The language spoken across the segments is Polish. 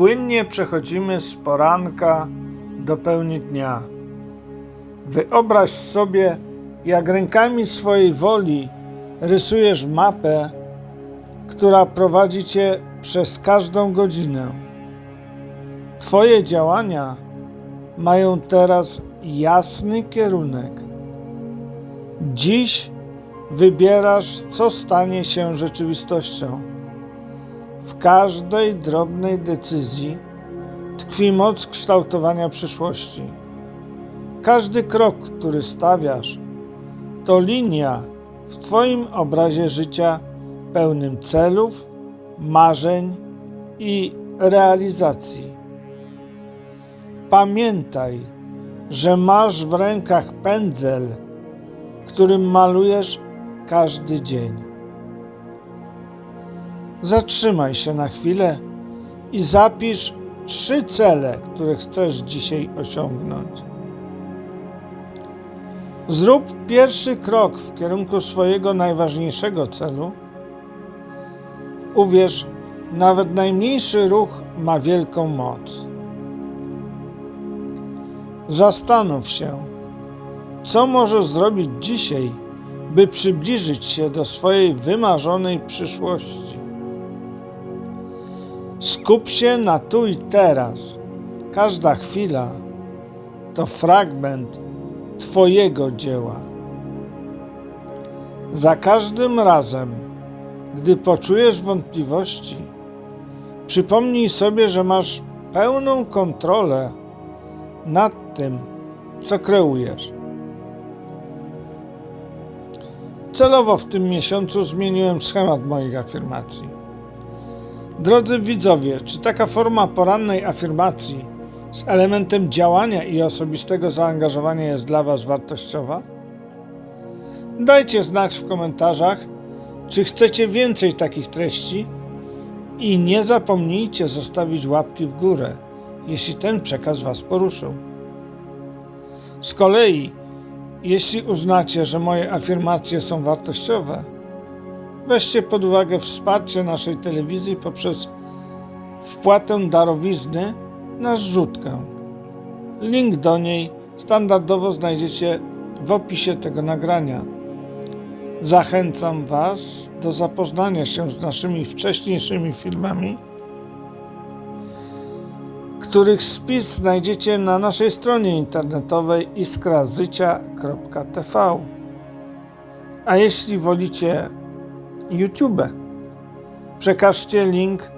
płynnie przechodzimy z poranka do pełni dnia. Wyobraź sobie, jak rękami swojej woli rysujesz mapę, która prowadzi cię przez każdą godzinę. Twoje działania mają teraz jasny kierunek. Dziś wybierasz, co stanie się rzeczywistością. W każdej drobnej decyzji tkwi moc kształtowania przyszłości. Każdy krok, który stawiasz, to linia w Twoim obrazie życia pełnym celów, marzeń i realizacji. Pamiętaj, że masz w rękach pędzel, którym malujesz każdy dzień. Zatrzymaj się na chwilę i zapisz trzy cele, które chcesz dzisiaj osiągnąć. Zrób pierwszy krok w kierunku swojego najważniejszego celu. Uwierz, nawet najmniejszy ruch ma wielką moc. Zastanów się, co możesz zrobić dzisiaj, by przybliżyć się do swojej wymarzonej przyszłości. Skup się na tu i teraz. Każda chwila to fragment Twojego dzieła. Za każdym razem, gdy poczujesz wątpliwości, przypomnij sobie, że masz pełną kontrolę nad tym, co kreujesz. Celowo w tym miesiącu zmieniłem schemat moich afirmacji. Drodzy widzowie, czy taka forma porannej afirmacji z elementem działania i osobistego zaangażowania jest dla Was wartościowa? Dajcie znać w komentarzach, czy chcecie więcej takich treści i nie zapomnijcie zostawić łapki w górę, jeśli ten przekaz Was poruszył. Z kolei, jeśli uznacie, że moje afirmacje są wartościowe, weźcie pod uwagę wsparcie naszej telewizji poprzez wpłatę darowizny na zrzutkę. Link do niej standardowo znajdziecie w opisie tego nagrania. Zachęcam Was do zapoznania się z naszymi wcześniejszymi filmami, których spis znajdziecie na naszej stronie internetowej iskrazycia.tv. A jeśli wolicie YouTube, przekażcie link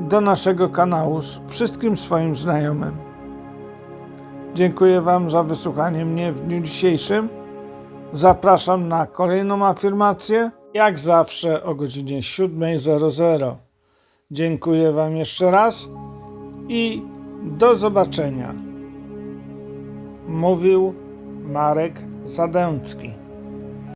do naszego kanału wszystkim swoim znajomym. Dziękuję Wam za wysłuchanie mnie w dniu dzisiejszym. Zapraszam na kolejną afirmację, jak zawsze o godzinie 7.00. Dziękuję Wam jeszcze raz i do zobaczenia. Mówił Marek Zadęcki.